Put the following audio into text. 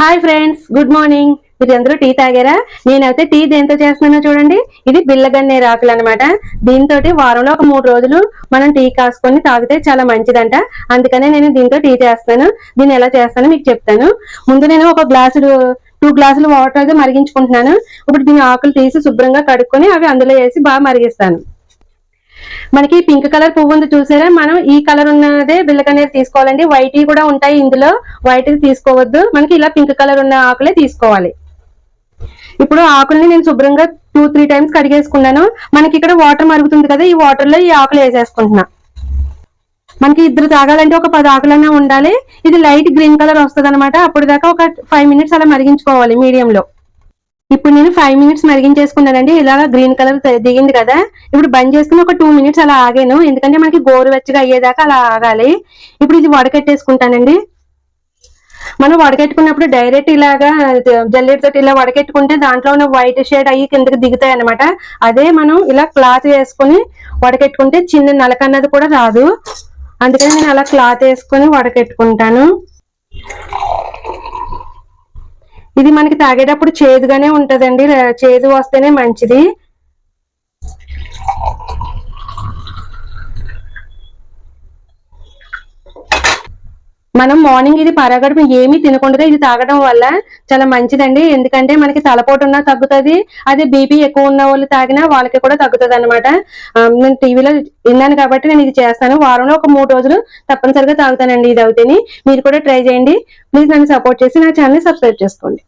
Hi friends good morning మీరు అందరూ tea తాగారా? నేనైతే టీ దేంతో చేస్తున్నానో చూడండి. ఇది బిల్లగన్నేరు ఆకులు అనమాట దీంతో వారంలో ఒక మూడు రోజులు మనం టీ కాసుకొని తాగితే చాలా మంచిదంట. అందుకనే నేను దీంతో టీ చేస్తాను. దీన్ని ఎలా చేస్తానో మీకు చెప్తాను. ముందు నేను ఒక గ్లాసులు టూ గ్లాసులు వాటర్ అయితే మరిగించుకుంటున్నాను. ఇప్పుడు దీని ఆకులు తీసి శుభ్రంగా కడుక్కొని అవి అందులో వేసి బాగా మరిగిస్తాను. మనకి పింక్ కలర్ పువ్వు ఉంది చూసారా? మనం ఈ కలర్ ఉన్నదే బిల్లకనేది తీసుకోవాలండి. వైట్ కూడా ఉంటాయి ఇందులో. వైట్ తీసుకోవద్దు. మనకి ఇలా పింక్ కలర్ ఉన్న ఆకులే తీసుకోవాలి. ఇప్పుడు ఆకుల్ని నేను శుభ్రంగా టూ త్రీ టైమ్స్ కడిగేసుకున్నాను. మనకి ఇక్కడ వాటర్ మరుగుతుంది కదా ఈ వాటర్లో ఈ ఆకులు వేసేసుకుంటున్నా. మనకి ఇద్దరు తాగాలంటే ఒక పది ఆకులన్నా ఉండాలి. ఇది లైట్ గ్రీన్ కలర్ వస్తుంది అనమాట అప్పుడు దాకా ఒక ఫైవ్ మినిట్స్ అలా మరిగించుకోవాలి మీడియంలో. ఇప్పుడు నేను ఫైవ్ మినిట్స్ మరిగించేసుకున్నానండి. ఇలాగ గ్రీన్ కలర్ దిగింది కదా. ఇప్పుడు బంద్ చేసుకుని ఒక టూ మినిట్స్ అలా ఆగాను. ఎందుకంటే మనకి గోరువెచ్చగా అయ్యేదాకా అలా ఆగాలి. ఇప్పుడు ఇది వడకెట్టేసుకుంటానండి. మనం వడకెట్టుకున్నప్పుడు డైరెక్ట్ ఇలాగా జల్లెడ్ తోటి ఇలా వడకెట్టుకుంటే దాంట్లో ఉన్న వైట్ షేడ్ అయ్యి కిందకి దిగుతాయి అనమాట అదే మనం ఇలా క్లాత్ వేసుకొని వడకెట్టుకుంటే చిన్న నలక అన్నది కూడా రాదు. అందుకని నేను అలా క్లాత్ వేసుకుని వడకెట్టుకుంటాను. ఇది మనకి తాగేటప్పుడు చేదుగానే ఉంటదండి. చేదు వస్తేనే మంచిది. మనం మార్నింగ్ ఇది పరగడం ఏమీ తినకుండా ఇది తాగడం వల్ల చాలా మంచిదండి. ఎందుకంటే మనకి తలపోటు ఉన్నా తగ్గుతుంది. అదే బీపీ ఎక్కువ ఉన్న వాళ్ళు తాగినా వాళ్ళకి కూడా తగ్గుతుంది అనమాట నేను టీవీలో విన్నాను కాబట్టి నేను ఇది చేస్తాను. వారంలో ఒక మూడు రోజులు తప్పనిసరిగా తాగుతానండి ఇది అవుతేని. మీరు కూడా ట్రై చేయండి. ప్లీజ్ నన్ను సపోర్ట్ చేసి నా ఛానల్ సబ్స్క్రైబ్ చేసుకోండి.